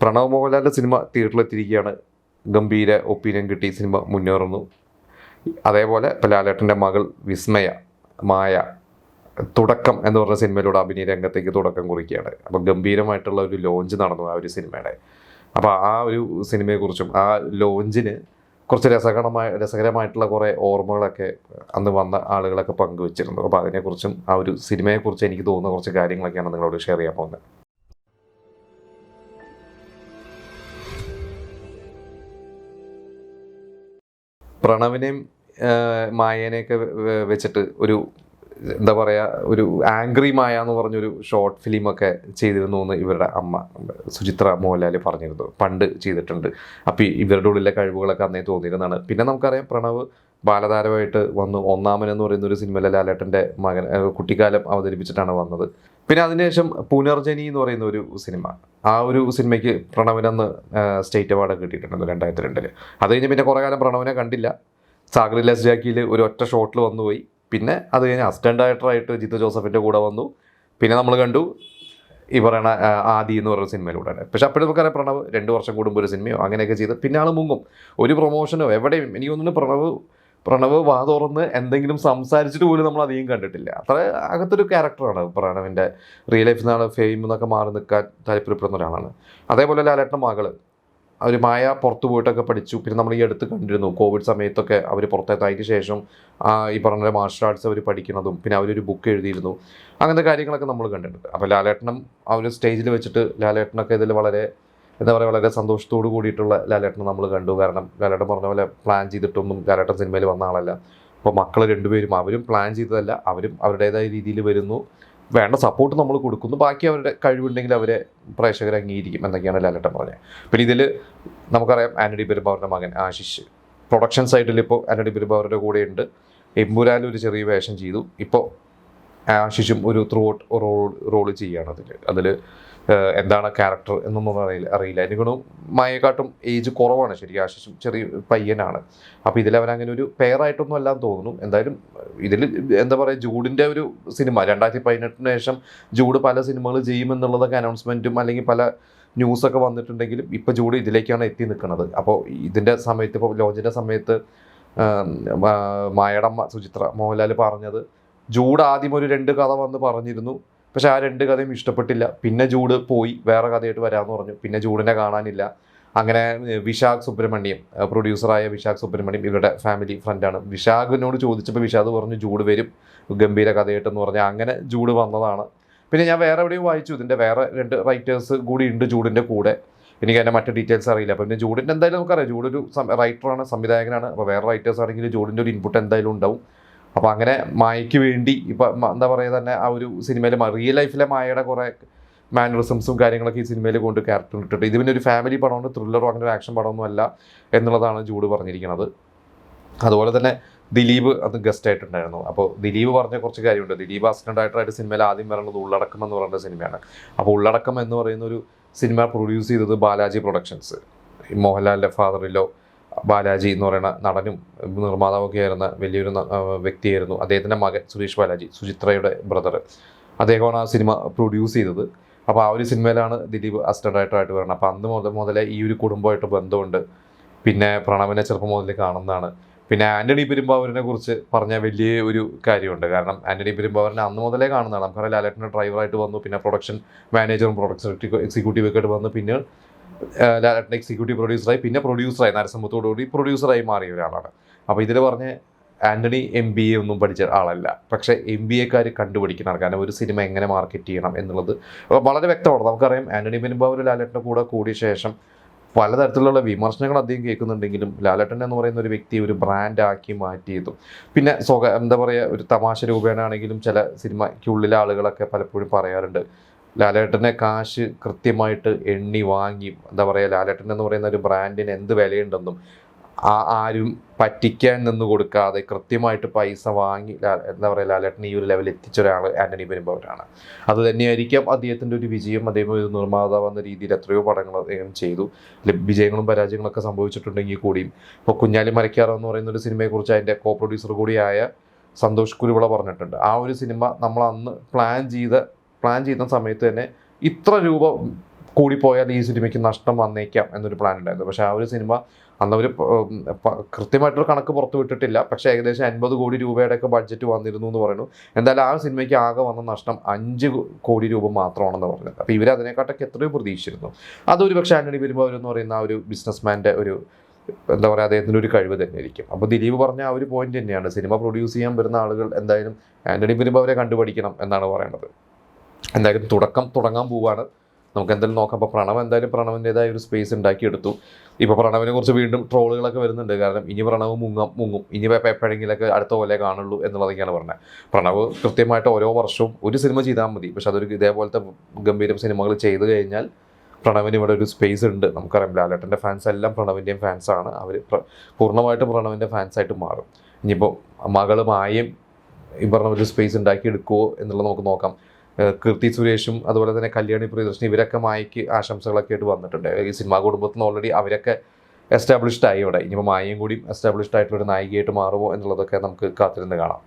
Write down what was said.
പ്രണവ് മോഹൻലാലിന്റെ സിനിമ തിയേറ്ററിലെത്തിയിരിക്കുകയാണ്. ഗംഭീര ഒപ്പീനിയൻ കിട്ടി സിനിമ മുന്നേറുന്നു. അതേപോലെ ലാലേട്ടന്റെ മകൾ വിസ്മയ മായ തുടക്കം എന്ന് പറഞ്ഞ സിനിമയിലൂടെ അഭിനയ രംഗത്തേക്ക് തുടക്കം കുറിക്കുകയാണ്. അപ്പോൾ ഗംഭീരമായിട്ടുള്ള ഒരു ലോഞ്ച് നടന്നു ആ ഒരു സിനിമയുടെ. അപ്പോൾ ആ ഒരു സിനിമയെക്കുറിച്ചും ആ ലോഞ്ചിന് കുറച്ച് രസകരമായ രസകരമായിട്ടുള്ള കുറേ ഓർമ്മകളൊക്കെ അന്ന് വന്ന ആളുകളൊക്കെ പങ്കുവച്ചിരുന്നു. അപ്പോൾ അതിനെക്കുറിച്ചും ആ ഒരു സിനിമയെക്കുറിച്ച് എനിക്ക് തോന്നുന്ന കുറച്ച് കാര്യങ്ങളൊക്കെയാണ് നിങ്ങളോട് ഷെയർ ചെയ്യാൻ പോകുന്നത്. പ്രണവിനെയും മായേനെയൊക്കെ വെച്ചിട്ട് ഒരു എന്താ പറയുക ഒരു ആംഗ്രി മായ എന്ന് പറഞ്ഞൊരു ഷോർട്ട് ഫിലിമൊക്കെ ചെയ്തിരുന്നു എന്ന് ഇവരുടെ അമ്മ സുചിത്ര മോഹൻലാൽ പറഞ്ഞിരുന്നു. പണ്ട് ചെയ്തിട്ടുണ്ട്. അപ്പോൾ ഇവരുടെ ഉള്ളിലെ കഴിവുകളൊക്കെ അന്നേ തോന്നിയിരുന്നതാണ്. പിന്നെ നമുക്കറിയാം പ്രണവ് ബാലതാരമായിട്ട് വന്നു. ഒന്നാമൻ എന്ന് പറയുന്ന ഒരു സിനിമയിലെ ലാലേട്ടന്റെ മകൻ കുട്ടിക്കാലം അവതരിപ്പിച്ചിട്ടാണ് വന്നത്. പിന്നെ അതിനുശേഷം പുനർജനി എന്ന് പറയുന്ന ഒരു സിനിമ. ആ ഒരു സിനിമയ്ക്ക് പ്രണവിനന്ന് സ്റ്റേറ്റ് അവാർഡ് കിട്ടിയിട്ടുണ്ട് രണ്ടായിരത്തി രണ്ടിൽ അത് കഴിഞ്ഞ് പിന്നെ കുറേ കാലം പ്രണവനെ കണ്ടില്ല. സാഗറിലെസ് ജാക്കിയിൽ ഒരു ഒറ്റ ഷോട്ടിൽ വന്നുപോയി. പിന്നെ അത് കഴിഞ്ഞ് അസിസ്റ്റന്റ് ഡയറക്ടറായിട്ട് ജിത്തു ജോസഫിന്റെ കൂടെ വന്നു. പിന്നെ നമ്മൾ കണ്ടു ഈ പറയണ ആദി എന്ന് പറയുന്ന സിനിമയിലൂടെയാണ്. പക്ഷെ അപ്പോഴും നമുക്കറിയാം പ്രണവ് രണ്ട് വർഷം കൂടുമ്പോൾ ഒരു സിനിമയോ അങ്ങനെയൊക്കെ ചെയ്ത്. പിന്നെ ആൾ മുങ്ങും. ഒരു പ്രൊമോഷനോ എവിടെയും എനിക്ക് തോന്നുന്നു പ്രണവ് പ്രണവ് വാ തുറന്ന് എന്തെങ്കിലും സംസാരിച്ചിട്ട് പോലും നമ്മൾ അധികം കണ്ടിട്ടില്ല. അത്ര അകത്തൊരു ക്യാരക്ടറാണ് പ്രണവിന്റെ റിയൽ ലൈഫിൽ നിന്നാണ് ഫെയിം എന്നൊക്കെ മാറി നിൽക്കാൻ താല്പര്യപ്പെടുന്ന ഒരാളാണ്. അതേപോലെ ലാലേട്ടൻ മകൾ. അവർ മായ പുറത്തു പോയിട്ടൊക്കെ പഠിച്ചു. പിന്നെ നമ്മൾ ഈ അടുത്ത് കണ്ടിരുന്നു കോവിഡ് സമയത്തൊക്കെ അവർ പുറത്തെത്തായതിന് ശേഷം ഈ പറഞ്ഞ മാർഷൽ ആർട്സ് അവർ പഠിക്കുന്നതും പിന്നെ അവരൊരു ബുക്ക് എഴുതിയിരുന്നു. അങ്ങനത്തെ കാര്യങ്ങളൊക്കെ നമ്മൾ കണ്ടിട്ടുണ്ട്. അപ്പോൾ ലാലേട്ടനും ഒരു സ്റ്റേജിൽ വെച്ചിട്ട് ലാലേട്ടനൊക്കെ ഇതിൽ വളരെ എന്താ പറയുക വളരെ സന്തോഷത്തോട് കൂടിയിട്ടുള്ള ലാലേട്ടനെ നമ്മൾ കണ്ടു. കാരണം ലാലേട്ടൻ പറഞ്ഞ പോലെ പ്ലാൻ ചെയ്തിട്ടൊന്നും ലാലേട്ടൻ സിനിമയിൽ വന്ന ആളല്ല. അപ്പോൾ മക്കൾ രണ്ടുപേരും അവരും പ്ലാൻ ചെയ്തതല്ല. അവരും അവരുടേതായ രീതിയിൽ വരുന്നു. വേണ്ട സപ്പോർട്ട് നമ്മൾ കൊടുക്കുന്നു. ബാക്കി അവരുടെ കഴിവുണ്ടെങ്കിൽ അവരെ പ്രേക്ഷകർ അംഗീകരിക്കും എന്നൊക്കെയാണ് ലാലേട്ടൻ പറഞ്ഞത്. പിന്നെ ഇതിൽ നമുക്കറിയാം ആന്റണി പെരുമ്പാവറിന്റെ മകൻ ആശിഷ്. പ്രൊഡക്ഷൻ സൈഡിൽ ഇപ്പോൾ ആന്റണി പെരുമ്പാവറിന്റെ കൂടെയുണ്ട്. എമ്പുരാനിൽ ഒരു ചെറിയ വേഷം ചെയ്തു. ഇപ്പോൾ ആശിഷും ഒരു ത്രൂ ഔട്ട് റോൾ ചെയ്യുകയാണ് അതിൽ അതിൽ എന്താണ് ക്യാരക്ടർ എന്നൊന്നും അറിയില്ല അറിയില്ല. എനിക്കൊന്നും മായക്കാട്ടും ഏജ് കുറവാണ് ശരി ആശിഷും ചെറിയ പയ്യനാണ്. അപ്പോൾ ഇതിൽ അങ്ങനെ ഒരു പെയറായിട്ടൊന്നും അല്ലാന്ന് തോന്നുന്നു. എന്തായാലും ഇതിൽ എന്താ പറയുക ജൂഡിന്റെ ഒരു സിനിമ രണ്ടായിരത്തി പതിനെട്ടിന് ശേഷം ജൂഡ് പല സിനിമകൾ ചെയ്യുമെന്നുള്ളതൊക്കെ അനൗൺസ്മെന്റും അല്ലെങ്കിൽ പല ന്യൂസൊക്കെ വന്നിട്ടുണ്ടെങ്കിലും ഇപ്പോൾ ജൂഡ് ഇതിലേക്കാണ് എത്തി നിൽക്കുന്നത്. അപ്പോൾ ഇതിന്റെ സമയത്ത് ഇപ്പോൾ ലോഞ്ചിന്റെ സമയത്ത് മായടമ്മ സുചിത്ര മോഹൻലാൽ പറഞ്ഞത് ജൂഡ് ആദ്യം ഒരു രണ്ട് കഥ വന്ന് പറഞ്ഞിരുന്നു. പക്ഷെ ആ രണ്ട് കഥയും ഇഷ്ടപ്പെട്ടില്ല. പിന്നെ ജൂഡ് പോയി. വേറെ കഥയായിട്ട് വരാമെന്ന് പറഞ്ഞു. പിന്നെ ജൂഡിനെ കാണാനില്ല. അങ്ങനെ വിശാഖ് സുബ്രഹ്മണ്യം പ്രൊഡ്യൂസറായ വിശാഖ് സുബ്രഹ്മണ്യം ഇവരുടെ ഫാമിലി ഫ്രണ്ടാണ് വിശാഖിനോട് ചോദിച്ചപ്പോൾ വിശാഖ് പറഞ്ഞു ജൂഡ് വരും. ഗംഭീര കഥയായിട്ടെന്ന് പറഞ്ഞു. അങ്ങനെ ജൂഡ് വന്നതാണ്. പിന്നെ ഞാൻ വേറെ എവിടെയും വായിച്ചു. ഇതിന്റെ വേറെ രണ്ട് റൈറ്റേഴ്സ് കൂടി ഉണ്ട് ജൂഡിന്റെ കൂടെ. എനിക്ക് അതിന്റെ മറ്റു ഡീറ്റെയിൽസ് അറിയില്ല. അപ്പോൾ പിന്നെ ജൂഡിന്റെ എന്തായാലും നമുക്കറിയാം. ജൂഡ് ഒരു റൈറ്ററാണ് സംവിധായകനാണ്. അപ്പോൾ വേറെ റൈറ്റേഴ്സ് ആണെങ്കിൽ ജൂഡിന്റെ ഒരു ഇൻപുട്ട് എന്തായാലും ഉണ്ടാവും. അപ്പോൾ അങ്ങനെ മായയ്ക്ക് വേണ്ടി ഇപ്പം എന്താ പറയുക തന്നെ ആ ഒരു സിനിമയിൽ റിയൽ ലൈഫിലെ മായയുടെ കുറേ മാനറിസംസും കാര്യങ്ങളൊക്കെ ഈ സിനിമയിൽ കൊണ്ട് ക്യാരക്ടർ ഇട്ടിട്ട് ഇത് പിന്നെ ഒരു ഫാമിലി പടമുണ്ട് ത്രില്ലറോ അങ്ങനെ ഒരു ആക്ഷൻ പടമൊന്നും അല്ല എന്നുള്ളതാണ് ജൂഡ് പറഞ്ഞിരിക്കുന്നത്. അതുപോലെ തന്നെ ദിലീപ് അത് ഗസ്റ്റ് ആയിട്ടുണ്ടായിരുന്നു. അപ്പോൾ ദിലീപ് പറഞ്ഞ കുറച്ച് കാര്യമുണ്ട്. ദിലീപ് അസിസ്റ്റന്റ് ആയിട്ടായിട്ട് സിനിമയിൽ ആദ്യം പറയുന്നത് ഉള്ളടക്കം എന്ന് പറയുന്ന സിനിമയാണ് അപ്പോൾ ഉള്ളടക്കം എന്ന് പറയുന്ന ഒരു സിനിമ പ്രൊഡ്യൂസ് ചെയ്തത് ബാലാജി പ്രൊഡക്ഷൻസ് മോഹൻലാലിന്റെ ഫാദറിലോ ബാലാജി എന്ന് പറയുന്ന നടനും നിർമ്മാതാവൊക്കെ ആയിരുന്ന വലിയൊരു വ്യക്തിയായിരുന്നു അദ്ദേഹത്തിന്റെ മകൻ സുരേഷ് ബാലാജി സുചിത്രയുടെ ബ്രദർ അദ്ദേഹമാണ് ആ സിനിമ പ്രൊഡ്യൂസ് ചെയ്തത്. അപ്പോൾ ആ ഒരു സിനിമയിലാണ് ദിലീപ് വരണം വരുന്നത്. അപ്പോൾ അന്ന് മുതൽ മുതലേ ഈ ഒരു കുടുംബമായിട്ട് ബന്ധമുണ്ട്. പിന്നെ പ്രണവിനെ ചെറുപ്പം മുതൽ കാണുന്നതാണ്. പിന്നെ ആന്റണി പെരുമ്പാവൂരിനെ കുറിച്ച് പറഞ്ഞ വലിയ ഒരു കാര്യമുണ്ട്. കാരണം ആന്റണി പെരുമ്പാവൂരിനെ അന്ന് മുതലേ കാണുന്നതാണ്. നമുക്കറിയാം ലാലേട്ടന്റെ ഡ്രൈവറായിട്ട് വന്നു. പിന്നെ പ്രൊഡക്ഷൻ മാനേജറും പ്രൊഡക്ഷൻ എക്സിക്യൂട്ടീവ് ഒക്കെ ആയിട്ട് വന്നു. പിന്നെ ലാലേട്ടൻ എക്സിക്യൂട്ടീവ് പ്രൊഡ്യൂസറായി പിന്നെ പ്രൊഡ്യൂസറായി നരസിംഹത്തോടുകൂടി പ്രൊഡ്യൂസറായി മാറിയ ഒരാളാണ്. അപ്പോൾ ഇതിൽ പറഞ്ഞ ആന്റണി എം ബി എ ഒന്നും പഠിച്ച ആളല്ല. പക്ഷേ എം ബി എക്കാർ കണ്ടുപിടിക്കുന്നതാണ്. കാരണം ഒരു സിനിമ എങ്ങനെ മാർക്കറ്റ് ചെയ്യണം എന്നുള്ളത് വളരെ വ്യക്തമാണ്. നമുക്കറിയാം ആന്റണി പെരുമ്പാവൂർ ലാലേട്ടന്റെ കൂടെ കൂടിയ ശേഷം പലതരത്തിലുള്ള വിമർശനങ്ങൾ അദ്ദേഹം കേൾക്കുന്നുണ്ടെങ്കിലും ലാലേട്ടൻ എന്ന് പറയുന്ന ഒരു വ്യക്തി ഒരു ബ്രാൻഡാക്കി മാറ്റിയതും. പിന്നെ സ്വക എന്താ പറയുക ഒരു തമാശ രൂപേണാണെങ്കിലും ചില സിനിമയ്ക്കുള്ളിലെ ആളുകളൊക്കെ പലപ്പോഴും പറയാറുണ്ട് ലാലേട്ടനെ കാശ് കൃത്യമായിട്ട് എണ്ണി വാങ്ങി എന്താ പറയുക ലാലേട്ടൻ എന്ന് പറയുന്ന ഒരു ബ്രാൻഡിന് എന്ത് വിലയുണ്ടെന്നും ആ ആരും പറ്റിക്കാൻ നിന്ന് കൊടുക്കാതെ കൃത്യമായിട്ട് പൈസ വാങ്ങി എന്താ പറയുക ലാലേട്ടൻ ഈ ഒരു ലെവലിൽ എത്തിച്ച ഒരാൾ ആന്റണി പെരുമ്പാവൂരാണ്. അത് തന്നെയായിരിക്കാം അദ്ദേഹത്തിന്റെ ഒരു വിജയം. അദ്ദേഹം ഒരു നിർമ്മാതാവ് എന്ന രീതിയിൽ എത്രയോ പടങ്ങൾ അദ്ദേഹം ചെയ്തു. വിജയങ്ങളും പരാജയങ്ങളൊക്കെ സംഭവിച്ചിട്ടുണ്ടെങ്കിൽ കൂടിയും ഇപ്പോൾ കുഞ്ഞാലി മരക്കാറ എന്ന് പറയുന്ന ഒരു സിനിമയെക്കുറിച്ച് അതിന്റെ കോ പ്രൊഡ്യൂസർ കൂടിയായ സന്തോഷ് കുരുവിള പറഞ്ഞിട്ടുണ്ട്. ആ ഒരു സിനിമ നമ്മൾ അന്ന് പ്ലാൻ ചെയ്ത പ്ലാൻ ചെയ്യുന്ന സമയത്ത് തന്നെ ഇത്ര രൂപ കൂടിപ്പോയാൽ ഈ സിനിമയ്ക്ക് നഷ്ടം വന്നേക്കാം എന്നൊരു പ്ലാൻ ഉണ്ടായിരുന്നു. പക്ഷേ ആ ഒരു സിനിമ അന്ന് അവർ കൃത്യമായിട്ടൊരു കണക്ക് പുറത്തു വിട്ടിട്ടില്ല. പക്ഷേ ഏകദേശം അൻപത് കോടി രൂപയുടെയൊക്കെ ബഡ്ജറ്റ് വന്നിരുന്നു എന്ന് പറയുന്നു. എന്തായാലും ആ സിനിമയ്ക്ക് ആകെ വന്ന നഷ്ടം അഞ്ച് കോടി രൂപ മാത്രമാണെന്ന് പറഞ്ഞത്. അപ്പോൾ ഇവർ അതിനെക്കാട്ടൊക്കെ എത്രയോ പ്രതീക്ഷിച്ചിരുന്നു. അതൊരു പക്ഷേ ആന്റണി എന്ന് പറയുന്ന ആ ഒരു ബിസിനസ്മാന്റെ ഒരു എന്താ പറയുക അദ്ദേഹത്തിന്റെ ഒരു കഴിവ് തന്നെയായിരിക്കും. അപ്പോൾ ദിലീപ് പറഞ്ഞ ആ ഒരു പോയിന്റ് തന്നെയാണ്. സിനിമ പ്രൊഡ്യൂസ് ചെയ്യാൻ വരുന്ന ആളുകൾ എന്തായാലും ആന്റണി അവരെ കണ്ടുപഠിക്കണം എന്നാണ് പറയുന്നത് എന്തായാലും തുടക്കം തുടങ്ങാൻ പോവുകയാണ് നമുക്ക് എന്തായാലും നോക്കാം. അപ്പോൾ പ്രണവ് എന്തായാലും പ്രണവിന്റെതായ ഒരു സ്പേസ് ഉണ്ടാക്കിയെടുത്തു. ഇപ്പോൾ പ്രണവിനെ കുറിച്ച് വീണ്ടും ട്രോളുകളൊക്കെ വരുന്നുണ്ട്. കാരണം ഇനി പ്രണവ് മുങ്ങാം മുങ്ങും. ഇനി എപ്പോഴെങ്കിലൊക്കെ അടുത്ത പോലെ കാണുള്ളൂ എന്നുള്ളതൊക്കെയാണ് പറഞ്ഞത്. പ്രണവ് കൃത്യമായിട്ട് ഓരോ വർഷവും ഒരു സിനിമ ചെയ്താൽ മതി. പക്ഷെ അതൊരു ഇതേപോലത്തെ ഗംഭീരം സിനിമകൾ ചെയ്തു കഴിഞ്ഞാൽ പ്രണവിന് ഇവിടെ ഒരു സ്പേസ് ഉണ്ട്. നമുക്കറിയാം ലാലേട്ടന്റെ ഫാൻസ് എല്ലാം പ്രണവിന്റെയും ഫാൻസാണ് അവർ പൂർണമായിട്ടും പ്രണവിന്റെ ഫാൻസായിട്ട് മാറും. ഇനിയിപ്പോൾ മകൾ മായയും ഈ പറഞ്ഞ ഒരു സ്പേസ് ഉണ്ടാക്കിയെടുക്കുമോ എന്നുള്ളത് നമുക്ക് നോക്കാം. കീർത്തി സുരേഷും അതുപോലെ തന്നെ കല്യാണി പ്രിയദർശിനി ഇവരൊക്കെ മായയ്ക്ക് ആശംസകളൊക്കെ ആയിട്ട് വന്നിട്ടുണ്ട്. ഈ സിനിമാ കുടുംബത്തിൽ നിന്ന് ഓൾറെഡി അവരൊക്കെ എസ്റ്റാബ്ലിഷ്ഡ് ആയി ഇവിടെ. ഇനിയിപ്പോൾ മായയും കൂടി എസ്റ്റാബ്ലിഷ്ഡ് ആയിട്ടുള്ള ഒരു നായികയായിട്ട് മാറുമോ എന്നുള്ളതൊക്കെ നമുക്ക് കാത്തിരുന്ന് കാണാം.